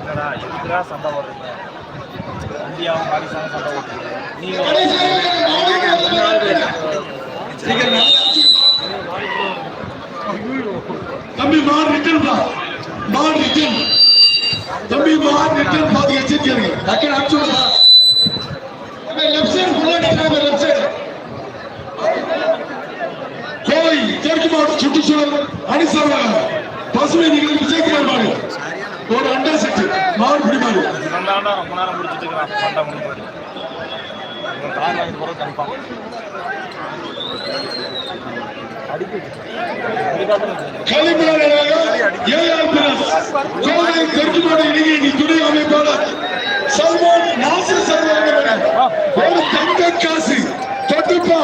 என்னடா சண்டை போடுறீங்க இந்தியாவும் பாகிஸ்தானும் சண்டை போட்டுருக்கீங்க தம்பி மான் ரிட்டர்ன் பா. ரிட்டர்ன் தம்பி மான் ரிட்டர்ன் லெஃப்ட் சைடு ஃபுல்லா நிக்கிறாங்க லெஃப்ட் சைடு கோவை தெற்கு மாவட்ட சுற்றுச்சூழல் அணிசர்வாக பசுமை நிகழ்ச்சி விஜயகுமார் மாடு ஒரு அண்டா செட்டு மாடு போகிறது கன்ஃபார்ம். களிமலராக ஏஆர் பிரஸ் கோவை தெற்கு மாவட்ட இளைஞரணி துணை அமைப்பாளர் சல்மான் நாசர் சர்வாங்க ஒரு தங்க காசு. தொட்டுப்பா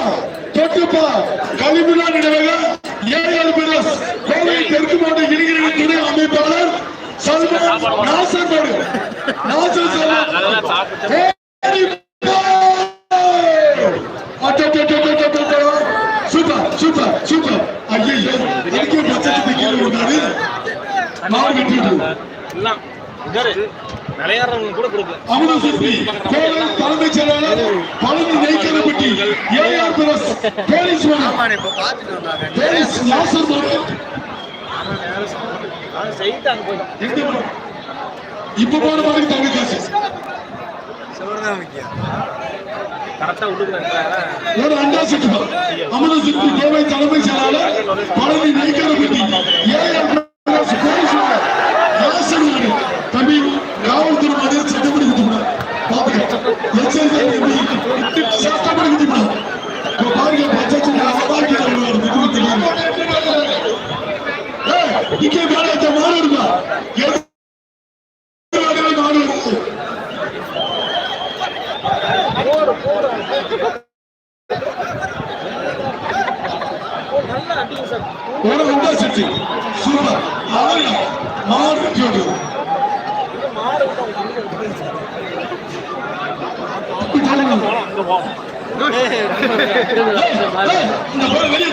தொட்டுப்பா. களிமிலா நினைவாக ஏஆர் பிரஸ் கோவை தெற்கு மாவட்ட இளைஞரணி துணை அமைப்பாளர் சல்மான் நாசர் மாடு நாசர் சல்மான் நல்லா சாப்பிட்டு சூப்பர் சூப்பர் சூப்பர். ஐயோ எனக்கு கீழே விட்டாரு எல்லாம் விளையாடுறவங்களுக்கு கூட கொடுக்கல அமுத சுத்தி கோவில் தலைமைச் செயலாளர் Palani Neikkalappatti AR press police மகன் போலீஸ் நாசர் மகன் நான் செய்து அங்கே போயிடும்? இப்ப போன மாதிரி காசு. ஒரு அண்டா சுற்றுப்பா அமுத சுத்தி கோவை தலைமைச் செயலாளர் பழனி நெய்க்கலப்பட்டி தம்பி காவல்துறை மாதிரி சட்டப்படி குத்துக்கூடாது பாருங்க இங்கே ஒரு சுற்றி சூப்பர். அங்கே இந்த வெளியே